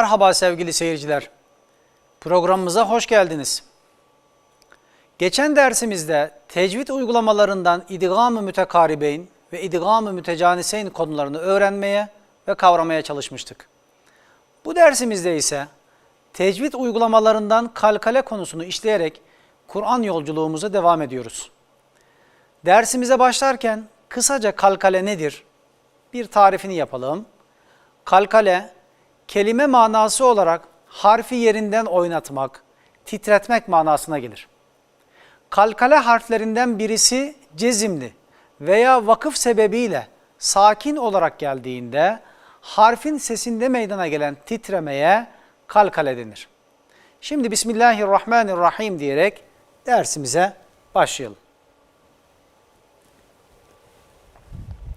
Merhaba sevgili seyirciler. Programımıza hoş geldiniz. Geçen dersimizde tecvid uygulamalarından idgam-ı mütekaribeyn ve idgam-ı mütecaniseyn konularını öğrenmeye ve kavramaya çalışmıştık. Bu dersimizde ise tecvid uygulamalarından kalkale konusunu işleyerek Kur'an yolculuğumuza devam ediyoruz. Dersimize başlarken kısaca kalkale nedir? Bir tarifini yapalım. Kalkale, kelime manası olarak harfi yerinden oynatmak, titretmek manasına gelir. Kalkale harflerinden birisi cezimli veya vakıf sebebiyle sakin olarak geldiğinde harfin sesinde meydana gelen titremeye kalkale denir. Şimdi Bismillahirrahmanirrahim diyerek dersimize başlayalım.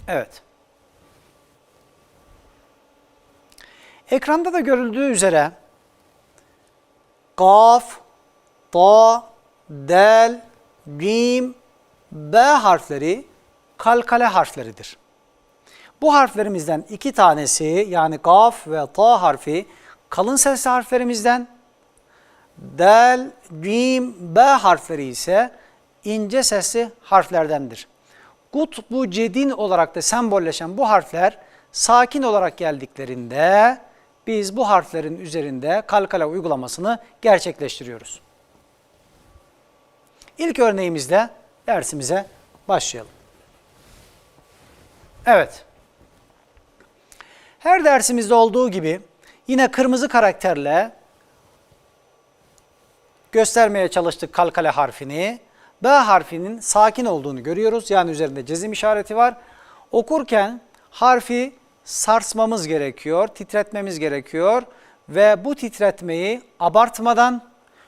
Evet. Ekranda da görüldüğü üzere kaf, ta, del, gim, b harfleri kalkale harfleridir. Bu harflerimizden iki tanesi yani kaf ve ta harfi kalın sesli harflerimizden, del, gim, b harfleri ise ince sesli harflerdendir. Kutbu cedin olarak da sembolleşen bu harfler sakin olarak geldiklerinde biz bu harflerin üzerinde kalkale uygulamasını gerçekleştiriyoruz. İlk örneğimizle dersimize başlayalım. Evet. Her dersimizde olduğu gibi yine kırmızı karakterle göstermeye çalıştık kalkale harfini. B harfinin sakin olduğunu görüyoruz. Yani üzerinde cezim işareti var. Okurken harfi sarsmamız gerekiyor, titretmemiz gerekiyor ve bu titretmeyi abartmadan,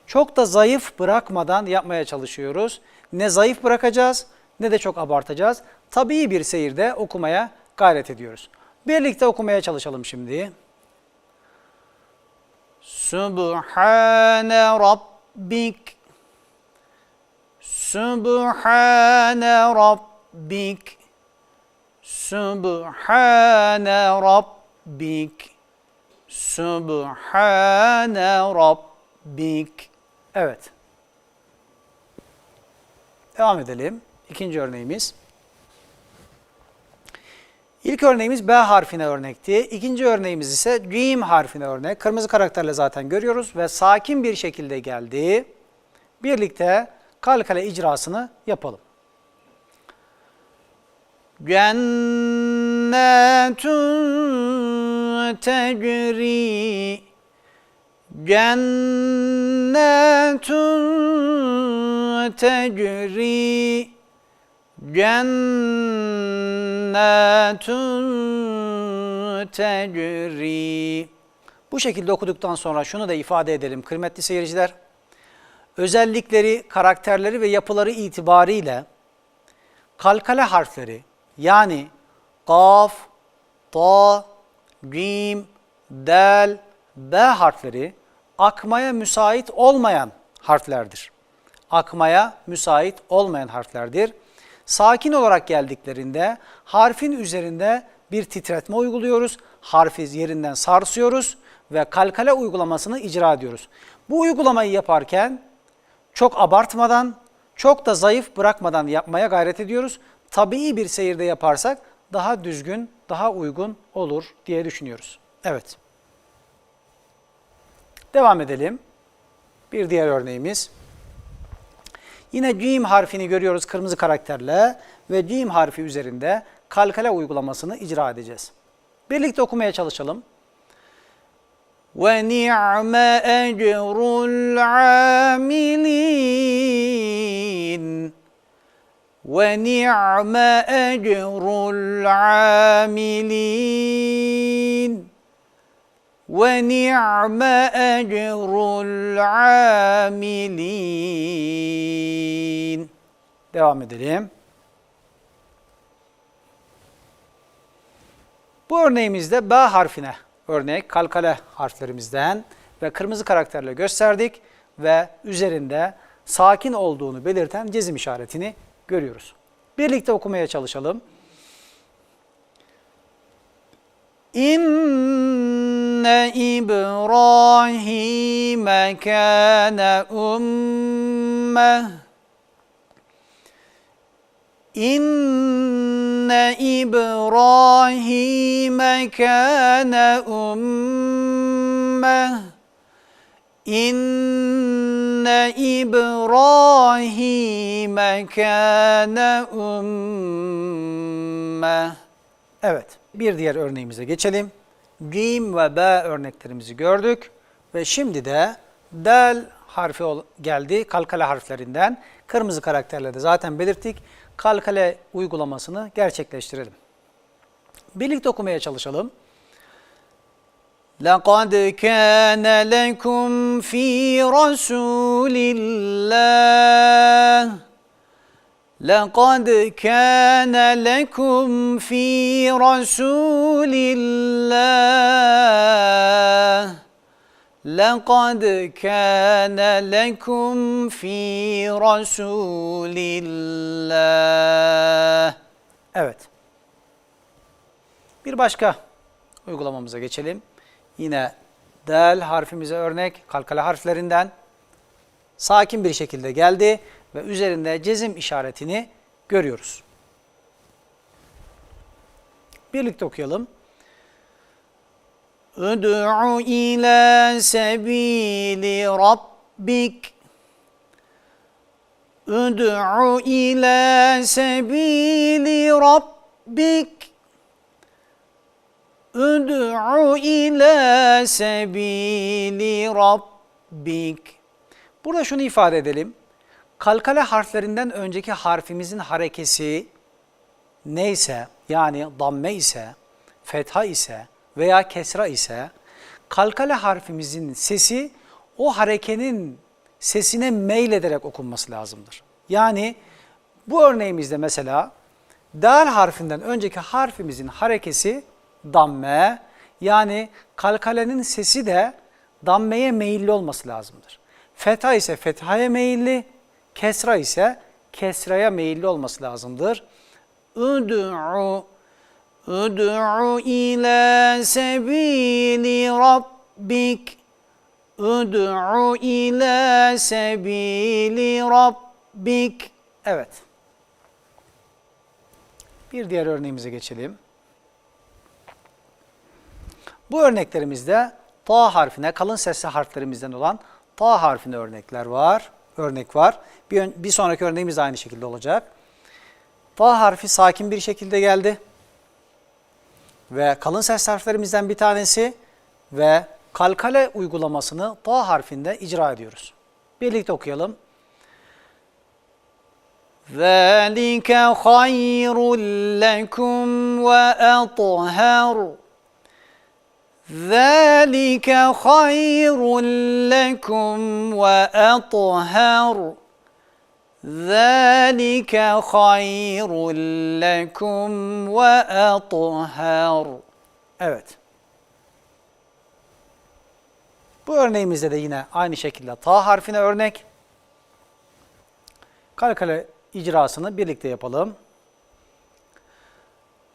çok da zayıf bırakmadan yapmaya çalışıyoruz. Ne zayıf bırakacağız ne de çok abartacağız. Tabii bir seyirde okumaya gayret ediyoruz. Birlikte okumaya çalışalım şimdi. Subhane Rabbik Subhane Rabbik Subhane Rabbik Subhane Rabbik Evet. Devam edelim. İkinci örneğimiz. İlk örneğimiz B harfine örnekti. İkinci örneğimiz ise Gim harfine örnek. Kırmızı karakterle zaten görüyoruz ve sakin bir şekilde geldi. Birlikte kalkale icrasını yapalım. Cennetun tecri Cennetun tecri Cennetun tecri Bu şekilde okuduktan sonra şunu da ifade edelim kıymetli seyirciler. Özellikleri, karakterleri ve yapıları itibariyle kalkale harfleri yani kaf, ta, gim, del, b harfleri akmaya müsait olmayan harflerdir. Akmaya müsait olmayan harflerdir. Sakin olarak geldiklerinde harfin üzerinde bir titretme uyguluyoruz. Harfi yerinden sarsıyoruz ve kalkale uygulamasını icra ediyoruz. Bu uygulamayı yaparken çok abartmadan, çok da zayıf bırakmadan yapmaya gayret ediyoruz. Tabii bir seyirde yaparsak daha düzgün, daha uygun olur diye düşünüyoruz. Evet. Devam edelim. Bir diğer örneğimiz. Yine cim harfini görüyoruz kırmızı karakterle ve cim harfi üzerinde kalkale uygulamasını icra edeceğiz. Birlikte okumaya çalışalım. وَنِعْمَ أَجْرُ الْعَامِلِينَ وَنِعْمَ أَجْرُ الْعَامِلِينَ وَنِعْمَ أَجْرُ الْعَامِلِينَ Devam edelim. Bu örneğimizde B harfine örnek kalkale harflerimizden ve kırmızı karakterle gösterdik ve üzerinde sakin olduğunu belirten cezim işaretini görüyoruz. Birlikte okumaya çalışalım. İnne İbrahim kana ummeh إن إبراهيم كان أمة إن إبراهيم كان أمة Evet, bir diğer örneğimize geçelim. Gim ve B örneklerimizi gördük ve şimdi de del harfi ol- geldi kalkale harflerinden. Kırmızı karakterle de zaten belirttik. Kalkale uygulamasını gerçekleştirelim. Birlikte okumaya çalışalım. لقد كان لكم في رسول الله لقد كان لكم في رسول الله لقد كان لكم في رسول الله Evet. Bir başka uygulamamıza geçelim. Yine del harfimize örnek kalkale harflerinden sakin bir şekilde geldi ve üzerinde cezim işaretini görüyoruz. Birlikte okuyalım. Ud'u ila sebili rabbik. Ud'u ila sebili rabbik. Ud'u ila sebili rabbik. Burada şunu ifade edelim. Kalkale harflerinden önceki harfimizin harekesi neyse yani damme ise, fetha ise veya kesra ise kalkale harfimizin sesi o harekenin sesine meylederek okunması lazımdır. Yani bu örneğimizde mesela dal harfinden önceki harfimizin harekesi damme yani kalkalenin sesi de dammeye meyilli olması lazımdır. Fetha ise fethaya meyilli, kesra ise kesraya meyilli olması lazımdır. Ud'u Ud'u ila sebili rabbik Ud'u ila sebili rabbik Evet. Bir diğer örneğimize geçelim. Bu örneklerimizde ta harfine, kalın sesli harflerimizden olan ta harfine örnekler var. Örnek var. Bir, bir sonraki örneğimiz aynı şekilde olacak. Ta harfi sakin bir şekilde geldi Ve kalın ses harflerimizden bir tanesi ve kalkale uygulamasını ta harfinde icra ediyoruz. Birlikte okuyalım. ذَٰلِكَ خَيْرٌ لَكُمْ وَأَطْهَرُ ذَٰلِكَ خَيْرٌ لَكُمْ وَأَطْهَرُ ذَٰلِكَ خَيْرٌ لَكُمْ وَأَطْهَرُ Evet. Bu örneğimizde de yine aynı şekilde ta harfine örnek. Kalkale icrasını birlikte yapalım.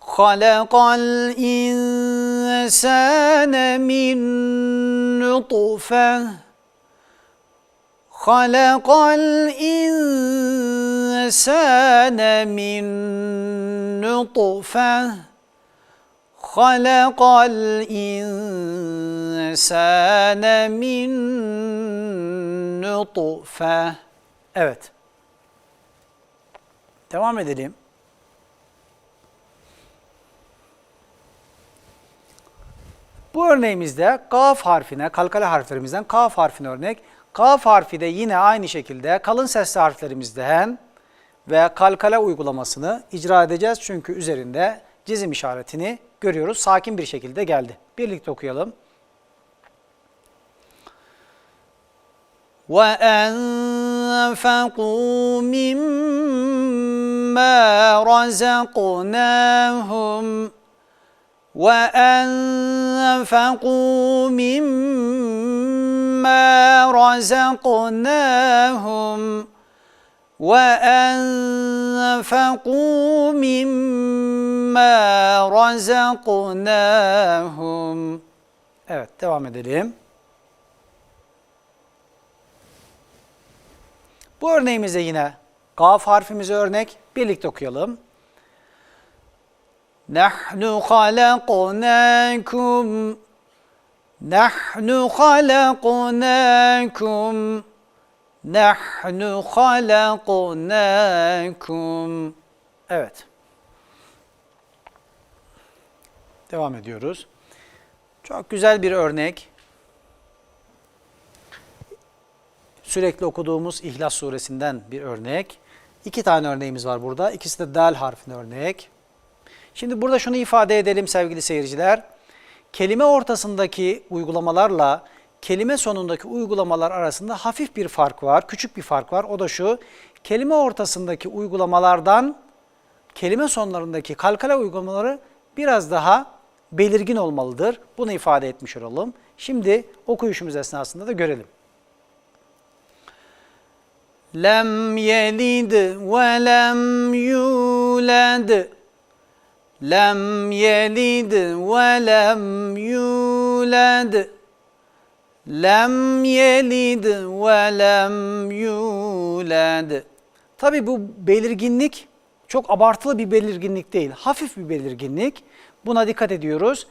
خَلَقَ الْإِنسَانَ مِنْ نُطْفَةٍ خَلَقَ الْإِنسَانَ مِنْ نُطْفَةٍ خَلَقَ الْإِنسَانَ مِنْ نُطْفَةٍ Evet. Devam edelim. Bu örneğimizde kaf harfine, kalkale harflerimizden kaf harfine örnek. Kaf harfi de yine aynı şekilde kalın sesli harflerimizden ve kalkale uygulamasını icra edeceğiz. Çünkü üzerinde cizim işaretini görüyoruz. Sakin bir şekilde geldi. Birlikte okuyalım. وَأَنفَقُوا مِمَّا رَزَقْنَاهُمْ وَأَنفَقُوا مِمَّا رَزَقْنَاهُمْ وَأَنفَقُوا مِمَّا رَزَقْنَاهُمْ Evet, devam edelim. Bu örneğimizde yine gaf harfimizi örnek. Birlikte okuyalım. Nahnu halaknakum Nahnu halaknakum Nahnu halaknakum Evet. Devam ediyoruz. Çok güzel bir örnek. Sürekli okuduğumuz İhlas suresinden bir örnek. İki tane örneğimiz var burada. İkisi de dal harfine örnek. Şimdi burada şunu ifade edelim sevgili seyirciler. Kelime ortasındaki uygulamalarla kelime sonundaki uygulamalar arasında hafif bir fark var, küçük bir fark var. O da şu, kelime ortasındaki uygulamalardan kelime sonlarındaki kalkala uygulamaları biraz daha belirgin olmalıdır. Bunu ifade etmiş olalım. Şimdi okuyuşumuz esnasında da görelim. Lem yelid ve lem yulad. Ve lem yulad. Lem yelid ve lem yulad. Tabi bu belirginlik çok abartılı bir belirginlik değil. Hafif bir belirginlik. Buna dikkat ediyoruz.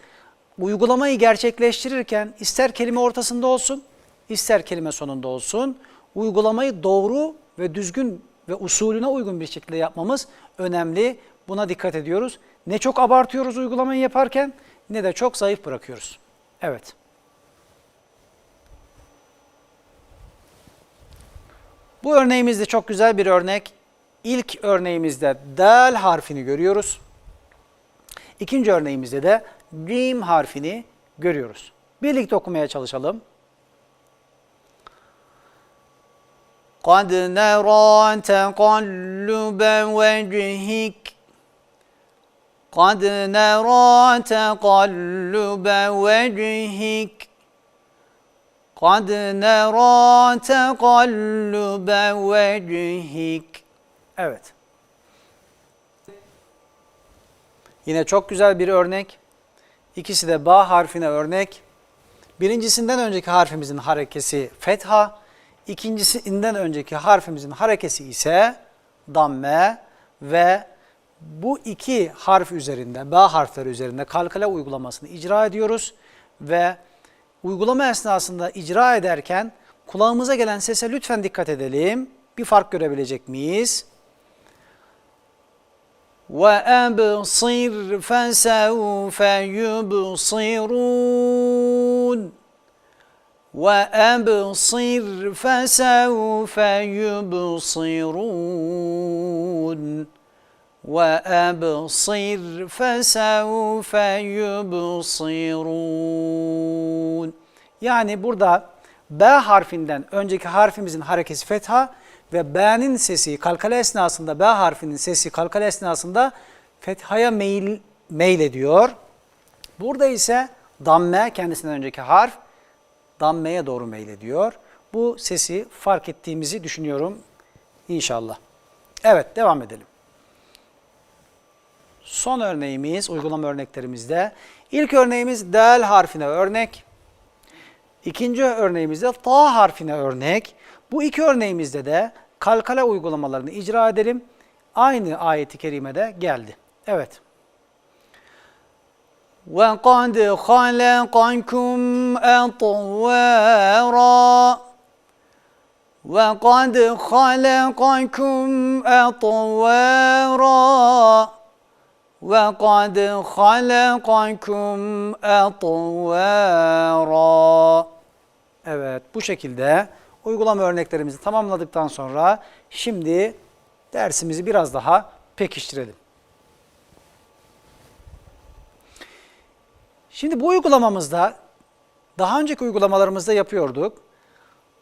Uygulamayı gerçekleştirirken ister kelime ortasında olsun, ister kelime sonunda olsun, uygulamayı doğru ve düzgün ve usulüne uygun bir şekilde yapmamız önemli. Buna dikkat ediyoruz. Ne çok abartıyoruz uygulamayı yaparken ne de çok zayıf bırakıyoruz. Evet. Bu örneğimizde çok güzel bir örnek. İlk örneğimizde dal harfini görüyoruz. İkinci örneğimizde de gim harfini görüyoruz. Birlikte okumaya çalışalım. قَدْ نَرَى تَقَلُّبَ وَجْهِكَ قَدْ نَرَى تَقَلُّبَ وَجْهِكَ قَدْ نَرَى تَقَلُّبَ وَجْهِكَ Evet. Yine çok güzel bir örnek. İkisi de ba harfine örnek. Birincisinden önceki harfimizin harekesi fetha, ikincisinden önceki harfimizin harekesi ise damme ve bu iki harf üzerinde, ba harfleri üzerinde kalkale uygulamasını icra ediyoruz ve uygulama esnasında icra ederken kulağımıza gelen sese lütfen dikkat edelim. Bir fark görebilecek miyiz? وأبصر فسوف يبصرون وأبصر فسوف يبصرون وأبصر فسوف يبصرون Yani burada B harfinden önceki harfimizin harekesi fetha, ve B'nin sesi kalkale esnasında B harfinin sesi kalkale esnasında fethaya meyil, meyil ediyor. Burada ise damme kendisinden önceki harf dammeye doğru meyil ediyor. Bu sesi fark ettiğimizi düşünüyorum inşallah. Evet devam edelim. Son örneğimiz uygulama örneklerimizde. İlk örneğimiz del harfine örnek. İkinci örneğimizde ta harfine örnek. Bu iki örneğimizde de kalkala uygulamalarını icra edelim. Aynı ayeti kerimede geldi. Evet. وَقَدْ خَلَقَكُمْ أَطْوَارًا وَقَدْ خَلَقَكُمْ أَطْوَارًا وَقَدْ خَلَقَكُمْ أَطْوَارًا Evet, bu şekilde uygulama örneklerimizi tamamladıktan sonra şimdi dersimizi biraz daha pekiştirelim. Şimdi bu uygulamamızda daha önceki uygulamalarımızda yapıyorduk.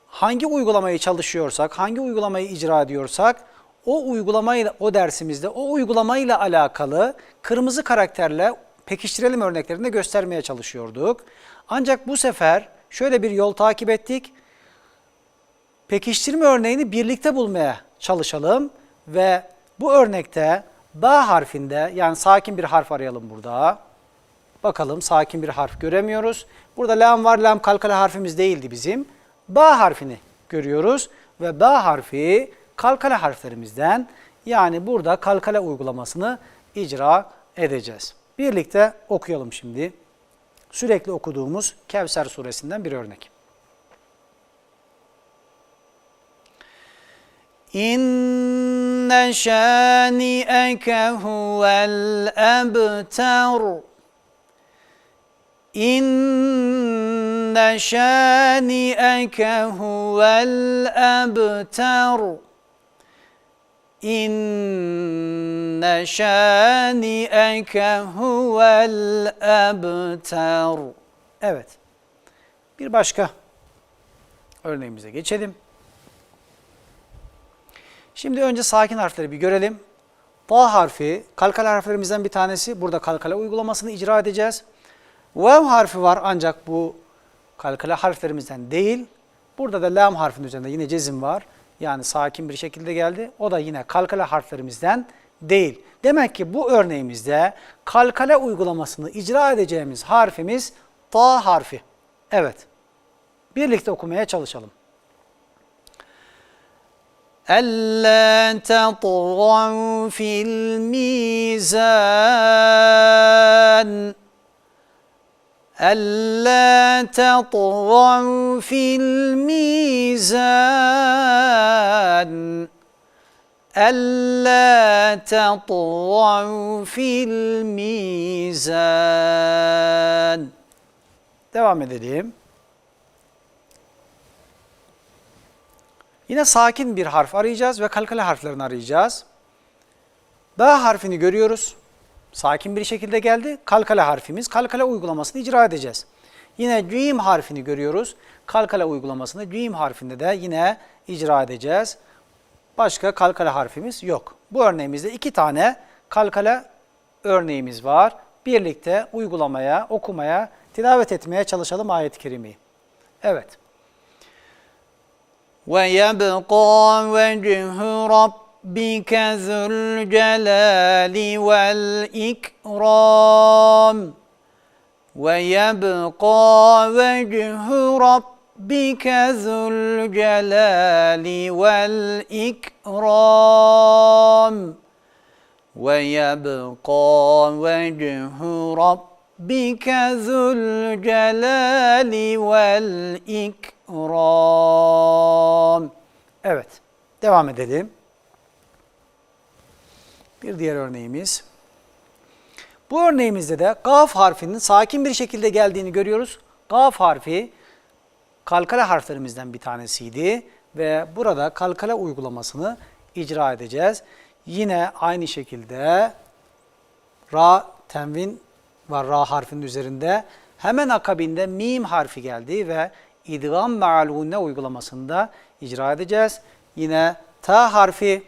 Hangi uygulamayı çalışıyorsak, hangi uygulamayı icra ediyorsak o uygulamayla o dersimizde o uygulamayla alakalı kırmızı karakterle pekiştirelim örneklerinde göstermeye çalışıyorduk. Ancak bu sefer şöyle bir yol takip ettik pekiştirme örneğini birlikte bulmaya çalışalım ve bu örnekte B harfinde yani sakin bir harf arayalım burada. Bakalım sakin bir harf göremiyoruz. Burada lam var. Lam kalkale harfimiz değildi bizim. Ba harfini görüyoruz ve ba harfi kalkale harflerimizden yani burada kalkale uygulamasını icra edeceğiz. Birlikte okuyalım şimdi. Sürekli okuduğumuz Kevser suresinden bir örnek. İnne şani'eke huvel ebtar. İnne şani'eke huvel ebtar. İnne şani'eke huvel ebtar. Evet. Bir başka örneğimize geçelim. Şimdi önce sakin harfleri bir görelim. Ta harfi kalkale harflerimizden bir tanesi. Burada kalkale uygulamasını icra edeceğiz. Vav harfi var ancak bu kalkale harflerimizden değil. Burada da lam harfinin üzerinde yine cezim var. Yani sakin bir şekilde geldi. O da yine kalkale harflerimizden değil. Demek ki bu örneğimizde kalkale uygulamasını icra edeceğimiz harfimiz ta harfi. Evet. Birlikte okumaya çalışalım. ألا تطغوا في الميزان ألا تطغوا في الميزان ألا تطغوا في الميزان Devam edelim. Yine sakin bir harf arayacağız ve kalkale harflerini arayacağız. B harfini görüyoruz. Sakin bir şekilde geldi. Kalkale harfimiz. Kalkale uygulamasını icra edeceğiz. Yine cim harfini görüyoruz. Kalkale uygulamasını cim harfinde de yine icra edeceğiz. Başka kalkale harfimiz yok. Bu örneğimizde iki tane kalkale örneğimiz var. Birlikte uygulamaya, okumaya, tilavet etmeye çalışalım ayet-i kerimeyi. Evet. ويبقى وجه ربك ذو الجلال والإكرام ويبقى وجه ربك ذو الجلال والإكرام ويبقى وجه ربك ذو الجلال والإكرام Evet, devam edelim. Bir diğer örneğimiz. Bu örneğimizde de gaf harfinin sakin bir şekilde geldiğini görüyoruz. Gaf harfi kalkale harflerimizden bir tanesiydi ve burada kalkale uygulamasını icra edeceğiz. Yine aynı şekilde ra tenvin var ra harfinin üzerinde. Hemen akabinde mim harfi geldi ve idgam me'alune uygulamasında icra edeceğiz. Yine ta harfi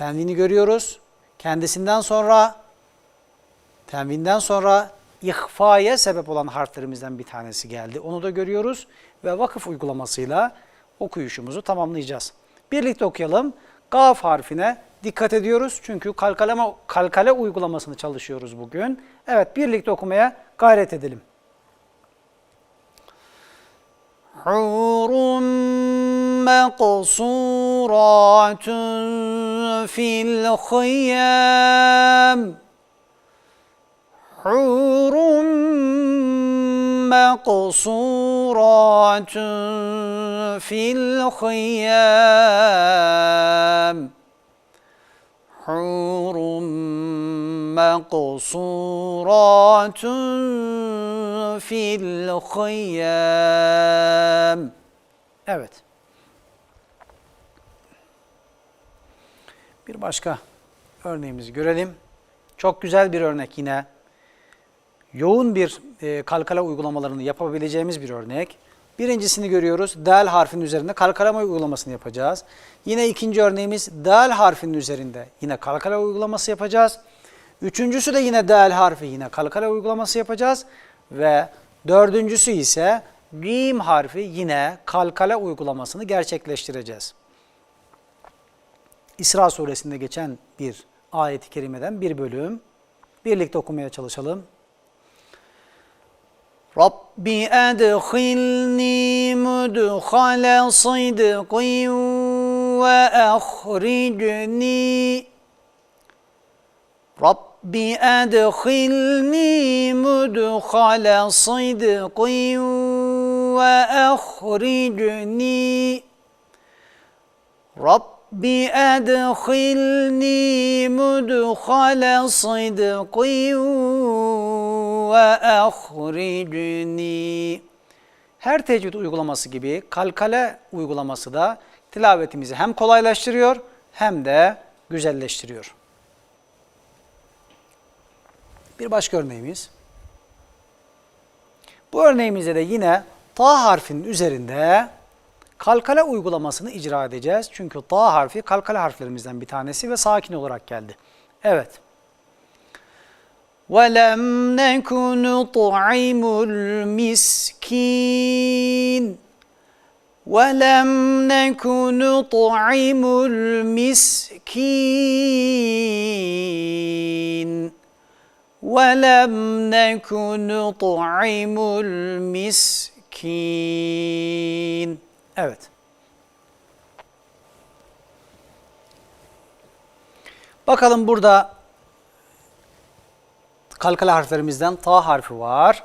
tenvini görüyoruz. Kendisinden sonra, tenvinden sonra ihfaya sebep olan harflerimizden bir tanesi geldi. Onu da görüyoruz ve vakıf uygulamasıyla okuyuşumuzu tamamlayacağız. Birlikte okuyalım. Gaf harfine dikkat ediyoruz. Çünkü kalkalama, kalkale uygulamasını çalışıyoruz bugün. Evet birlikte okumaya gayret edelim. Hurun meqsun مقصورات في الخيام حور مقصورات في الخيام حور مقصورات في الخيام Evet. Bir başka örneğimizi görelim. Çok güzel bir örnek yine. Yoğun bir e, kalkala uygulamalarını yapabileceğimiz bir örnek. Birincisini görüyoruz. Dal harfinin üzerinde kalkalama uygulamasını yapacağız. Yine ikinci örneğimiz dal harfinin üzerinde yine kalkala uygulaması yapacağız. Üçüncüsü de yine dal harfi yine kalkala uygulaması yapacağız. Ve dördüncüsü ise gim harfi yine kalkala uygulamasını gerçekleştireceğiz. İsra suresinde geçen bir ayet-i kerimeden bir bölüm. Birlikte okumaya çalışalım. Rabbi edkhilni mudkhala sıdqin ve ahricni Rabbi edkhilni mudkhala sıdqin ve ahricni Rabbi edkhilni mudkhala sıdqin ve ahricni Her tecvid uygulaması gibi kalkale uygulaması da tilavetimizi hem kolaylaştırıyor hem de güzelleştiriyor. Bir başka örneğimiz. Bu örneğimizde de yine ta harfinin üzerinde kalkale uygulamasını icra edeceğiz. Çünkü ta harfi kalkale harflerimizden bir tanesi ve sakin olarak geldi. Evet. وَلَمْ نَكُنُ طُعِمُ الْمِسْكِينَ وَلَمْ نَكُنُ طُعِمُ الْمِسْكِينَ وَلَمْ نَكُنْ طُعِمُ الْمِسْكِينَ Evet. Bakalım burada kalkale harflerimizden ta harfi var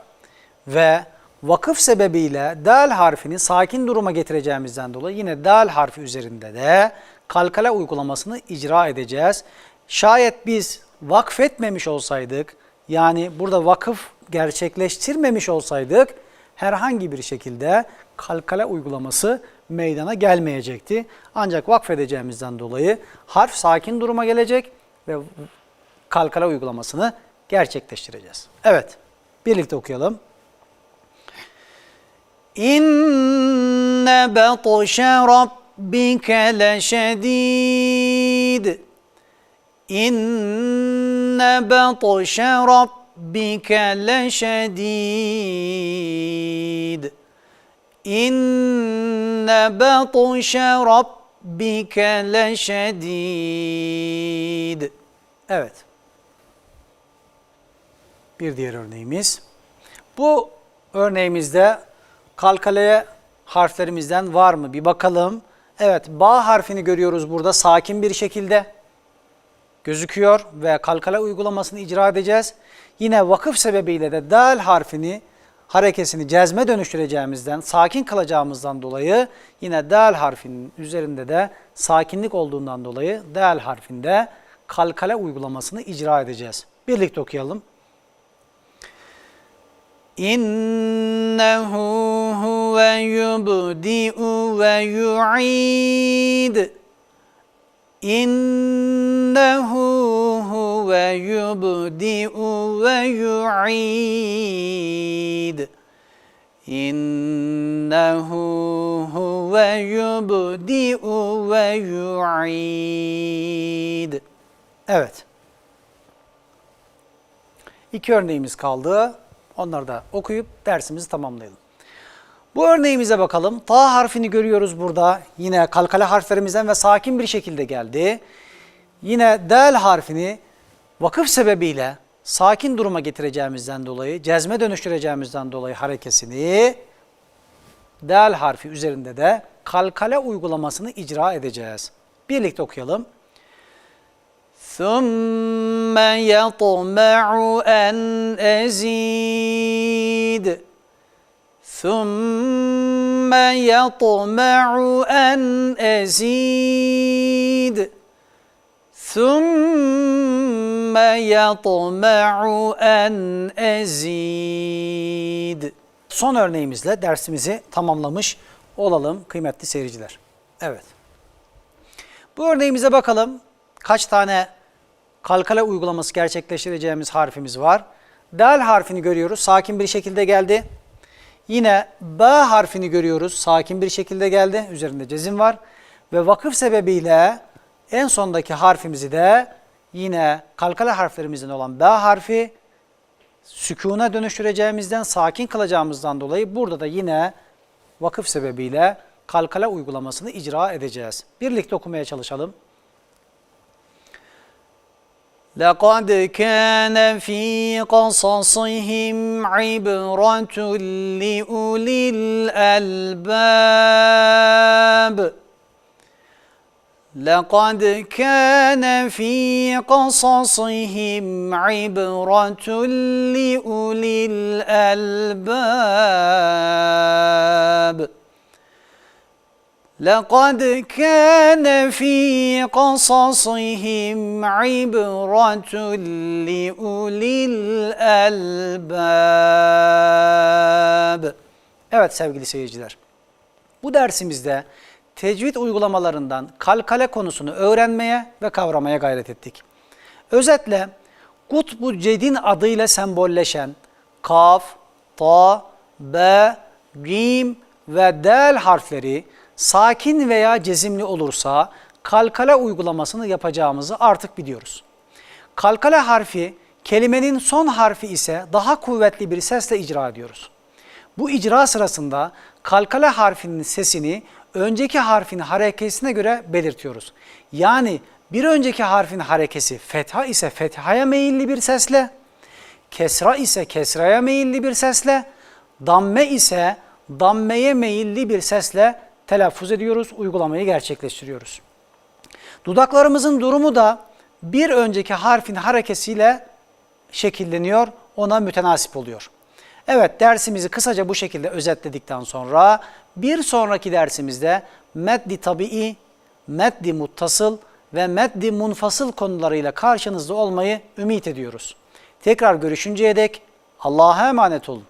ve vakıf sebebiyle dal harfini sakin duruma getireceğimizden dolayı yine dal harfi üzerinde de kalkale uygulamasını icra edeceğiz. Şayet biz vakfetmemiş olsaydık yani burada vakıf gerçekleştirmemiş olsaydık herhangi bir şekilde kalkale uygulaması meydana gelmeyecekti. Ancak vakfedeceğimizden dolayı harf sakin duruma gelecek ve kalkale uygulamasını gerçekleştireceğiz. Evet, birlikte okuyalım. İnne batşe rabbike leşedid. İnne batşe rabbike leşedid. İnne batşe rabbike leşedid. Evet. Bir diğer örneğimiz. Bu örneğimizde kalkaleye harflerimizden var mı? Bir bakalım. Evet, ba harfini görüyoruz burada sakin bir şekilde gözüküyor ve kalkale uygulamasını icra edeceğiz. Yine vakıf sebebiyle de dal harfini harekesini cezme dönüştüreceğimizden, sakin kalacağımızdan dolayı yine dal harfinin üzerinde de sakinlik olduğundan dolayı dal harfinde kalkale uygulamasını icra edeceğiz. Birlikte okuyalım. İnnehu huve yubdi'u ve yu'id. İnnehu huve yubdi'u ve yu'id. İnnehu huve yubdi'u ve yu'id. Evet. İki örneğimiz kaldı. Onları da okuyup dersimizi tamamlayalım. Bu örneğimize bakalım. Ta harfini görüyoruz burada. Yine kalkale harflerimizden ve sakin bir şekilde geldi. Yine del harfini vakıf sebebiyle sakin duruma getireceğimizden dolayı, cezme dönüştüreceğimizden dolayı harekesini del harfi üzerinde de kalkale uygulamasını icra edeceğiz. Birlikte okuyalım. ثُمَّ يَطْمَعُ أَنْ أَزِيدَ ثُمَّ يَطْمَعُ أَنْ أَزِيدَ ثُمَّ يَطْمَعُ أَنْ أَزِيدَ Son örneğimizle dersimizi tamamlamış olalım kıymetli seyirciler. Evet. Bu örneğimize bakalım. Kaç tane kalkale uygulaması gerçekleştireceğimiz harfimiz var. Dal harfini görüyoruz. Sakin bir şekilde geldi. Yine B harfini görüyoruz. Sakin bir şekilde geldi. Üzerinde cezim var. Ve vakıf sebebiyle en sondaki harfimizi de yine kalkale harflerimizden olan B harfi sükuna dönüştüreceğimizden, sakin kalacağımızdan dolayı burada da yine vakıf sebebiyle kalkale uygulamasını icra edeceğiz. Birlikte okumaya çalışalım. لقد كان في قصصهم عبرة لأولي الألباب لقد كان في قصصهم عبرة لأولي الألباب لقد كان في قصصهم عبرة لأولي الألباب Evet sevgili seyirciler. Bu dersimizde tecvid uygulamalarından kalkale konusunu öğrenmeye ve kavramaya gayret ettik. Özetle Kutbu Cedin adıyla sembolleşen kaf, ta, be, rim ve del harfleri sakin veya cezimli olursa kalkale uygulamasını yapacağımızı artık biliyoruz. Kalkale harfi kelimenin son harfi ise daha kuvvetli bir sesle icra ediyoruz. Bu icra sırasında kalkale harfinin sesini önceki harfin harekesine göre belirtiyoruz. Yani bir önceki harfin harekesi fetha ise fethaya meyilli bir sesle, kesra ise kesraya meyilli bir sesle, damme ise dammeye meyilli bir sesle telaffuz ediyoruz, uygulamayı gerçekleştiriyoruz. Dudaklarımızın durumu da bir önceki harfin harekesiyle şekilleniyor, ona mütenasip oluyor. Evet dersimizi kısaca bu şekilde özetledikten sonra bir sonraki dersimizde meddi tabii, meddi muttasıl ve meddi munfasıl konularıyla karşınızda olmayı ümit ediyoruz. Tekrar görüşünceye dek Allah'a emanet olun.